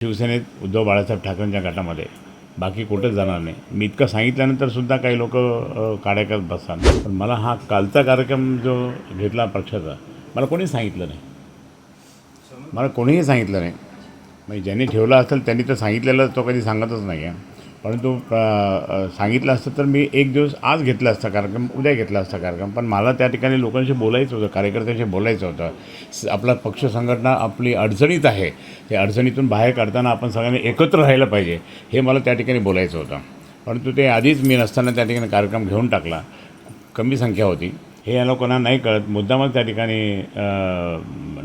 शिवसेनेत उद्धव बाळासाहेब ठाकरेंच्या गटामध्ये. बाकी कुठंच जाणार नाही. मी इतकं सांगितल्यानंतर सुद्धा काही लोक काड्या करत बसतात. पण मला हा कालचा कार्यक्रम जो घेतला पक्षाचा मला कोणी सांगितलं नाही. मला कोणीही सांगितलं नाही. म्हणजे ज्यांनी ठेवला असेल त्यांनी तर सांगितलेलं तो कधी सांगतच नाही आहे परंतु सांगितलं असतं तर मी एक दिवस आज घेतला असता कार्यक्रम उद्या घेतला असता कार्यक्रम पण मला त्या ठिकाणी लोकांशी बोलायचं होतं कार्यकर्त्यांशी बोलायचं होतं. आपला पक्ष संघटना आपली अडचणीत आहे ते अडचणीतून बाहेर काढताना आपण सगळ्यांनी एकत्र राहायला पाहिजे हे मला त्या ठिकाणी बोलायचं होतं. परंतु ते आधीच मी नसताना त्या ठिकाणी कार्यक्रम घेऊन टाकला कमी संख्या होती. हे या लोकांना नाही कळत मुद्दामच त्या ठिकाणी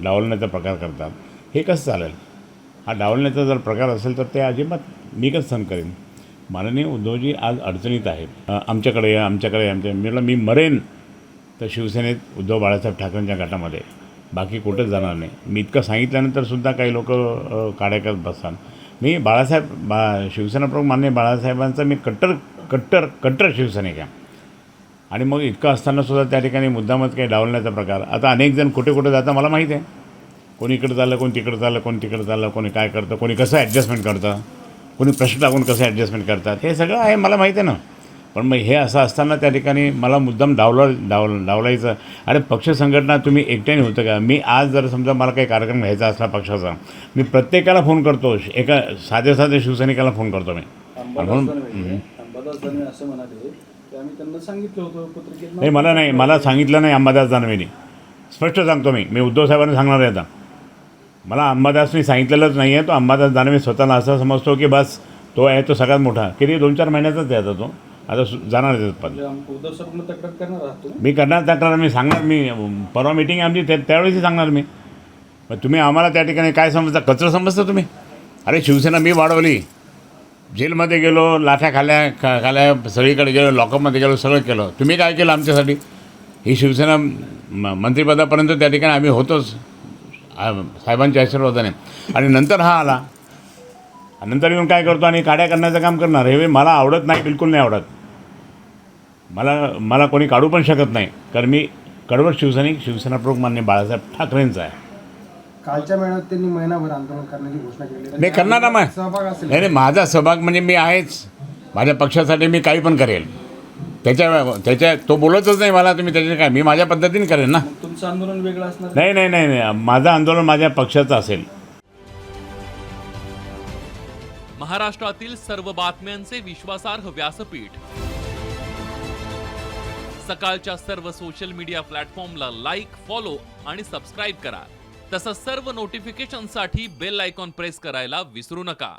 डावलण्याचा प्रकार करतात. हे कसं चालेल? हा डावलण्याचा जर प्रकार असेल तर ते अजिबात मी कसं सहन करेन? माननीय उद्धवजी आज अडचणीत आहेत. आमच्याकडे या आमच्याकडे या, आमच्या मी म्हटलं मी मरेन तर शिवसेनेत उद्धव बाळासाहेब ठाकरेंच्या गटामध्ये. बाकी कुठंच जाणार नाही. मी इतकं सांगितल्यानंतर सुद्धा काही लोक काड्या करत बसतात. मी बाळासाहेब बा शिवसेना प्रमुख मान्य बाळासाहेबांचा मी कट्टर कट्टर कट्टर शिवसैनिक आहे आणि मग इतकं असताना सुद्धा त्या ठिकाणी मुद्दामच काही डावलण्याचा प्रकार. आता अनेक जण कुठे कुठे जाता मला माहीत आहे. कोणी इकडं चाललं कोण तिकडं चाललं कोण तिकडं चाललं कोणी काय करतं कोणी कसं ॲडजस्टमेंट करतं? कोणी प्रश्न टाकून कसं ॲडजस्टमेंट करतात? हे सगळं आहे मला माहिती आहे ना. पण मग हे असं असताना त्या ठिकाणी मला मुद्दाम डावला डावल डावलायचं. अरे पक्ष संघटना तुम्ही एकट्याने होतं का? मी आज जर समजा मला काही कार्यक्रम घ्यायचा असला पक्षाचा मी प्रत्येकाला फोन करतो. एका साध्या साध्या शिवसैनिकाला फोन करतो मी. म्हणून असं म्हणाले नाही मला नाही. मला सांगितलं नाही अंबादास दानवेनी स्पष्ट सांगतो मी. मी उद्धव साहेबांना सांगणार आहे आता. मला अंबादासनी सांगितलेलंच नाही आहे तो अंबादास दानवे स्वतःला असं समजतो की बस तो आहे तो सगळ्यात मोठा. किती? दोन चार महिन्याचाच आहे आता तो. आता जाणार आहे पण म्हणजे मी करणार तक्रार मी सांगणार मी परवा मिटिंग आहे आमची त्या त्यावेळेसही सांगणार मी. मग तुम्ही आम्हाला त्या ठिकाणी काय समजता? कचरं समजता तुम्ही? अरे शिवसेना मी वाढवली. जेलमध्ये गेलो लाठ्या खाल्या खा खाल्या सगळीकडे गेलो लॉकअपमध्ये गेलो सगळं केलं. तुम्ही काय केलं आमच्यासाठी? ही शिवसेना म मंत्रिपदापर्यंत त्या ठिकाणी आम्ही होतोच. साहेबांच्या आशीर्वादाने. आणि नंतर हा आला. नंतर येऊन काय करतो आणि काड्या करण्याचं काम करणार. हे मला आवडत नाही बिलकुल नाही आवडत. मला मला कोणी काढू पण शकत नाही. कारण मी कडवट शिवसैनिक शिवसेना प्रमुख मान्य बाळासाहेब ठाकरेंचा आहे. कालच्या मेळाव्यात त्यांनी महिनाभर आंदोलन करण्याची घोषणा केली. मी करणार ना मग. सहभाग असेल. नाही नाही, माझा सहभाग म्हणजे मी आहेच. माझ्या पक्षासाठी मी काही पण करेल. त्याच्या त्याच्या तो बोलतच नाही मला तुम्ही त्याच्या काय मी माझ्या पद्धतीने करेन ना? तुमचं आंदोलन वेगळं असणार? नाही नाही नाही नाही. माझं आंदोलन माझ्या पक्षाचं असेल. महाराष्ट्रातील सर्व बातम्यांचे विश्वासार्ह व्यासपीठ. सकाळच्या सर्व सोशल मीडिया प्लॅटफॉर्मला लाईक फॉलो आणि सबस्क्राईब करा. तसंच सर्व नोटिफिकेशनसाठी बेल आयकॉन प्रेस करायला विसरू नका.